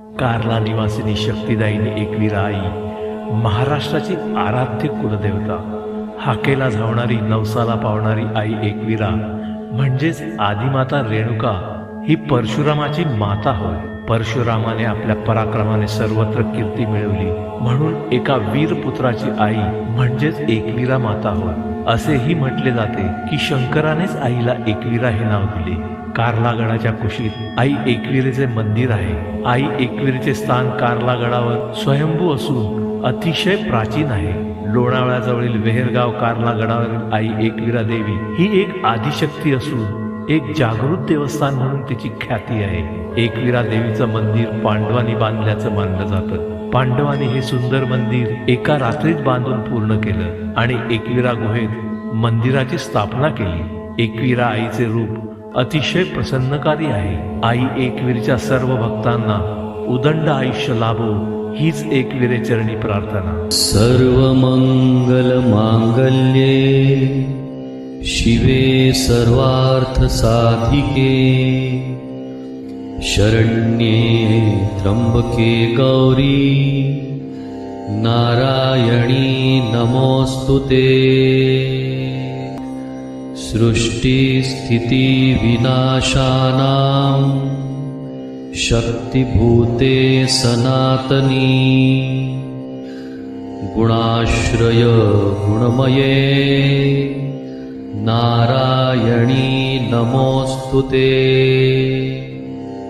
कारला निवासिनी शक्तिदायिनी एकवीरा आई महाराष्ट्राची आराध्य कुलदेवता हाकेला धावणारी नवसाला पावणारी आई एकवीरा म्हणजेच आदिमाता रेणुका ही परशुरामाची माता होय. परशुरामाने आपल्या पराक्रमाने सर्वत्र कीर्ती मिळवली म्हणून एका वीर पुत्राची आई म्हणजेच एकवीरा माता होय. असेही म्हटले जाते की शंकरानेच आईला एकवीरा हे नाव दिले. कार्ला गडाच्या कुशीत आई एकविरेचे मंदिर आहे. आई एकविरेचे स्थान कार्ला गडावर स्वयंभू असून अतिशय प्राचीन आहे. लोणावळ्याजवळील वेहेरगाव कार्लागडावरील आई एकविरा देवी ही एक आदिशक्ती असून एक जागृत देवस्थान म्हणून तिची ख्याती आहे. एकविरा देवीचं मंदिर पांडवांनी बांधल्याचं मानलं जातं. पांडवाने हे सुंदर मंदिर एका रात्रीत बांधून पूर्ण केलं आणि एकविरा गुहेत मंदिराची स्थापना केली. एकविरा आईचे रूप अतिशय प्रसन्नकारी आहे. आई एकवीरच्या सर्व भक्तांना उदंड आयुष्य लाभो हीच एकविरे चरणी प्रार्थना. सर्वमङ्गलमाङ्गल्ये शिवे सर्वार्थ साधिके. शरण्ये त्र्यम्बके गौरी। नारायणी नमोऽस्तु ते। सृष्टिस्थितिविनाशानां शक्तिभूते सनातनी। गुणाश्रय गुणमये। नारायणी नमोऽस्तु ते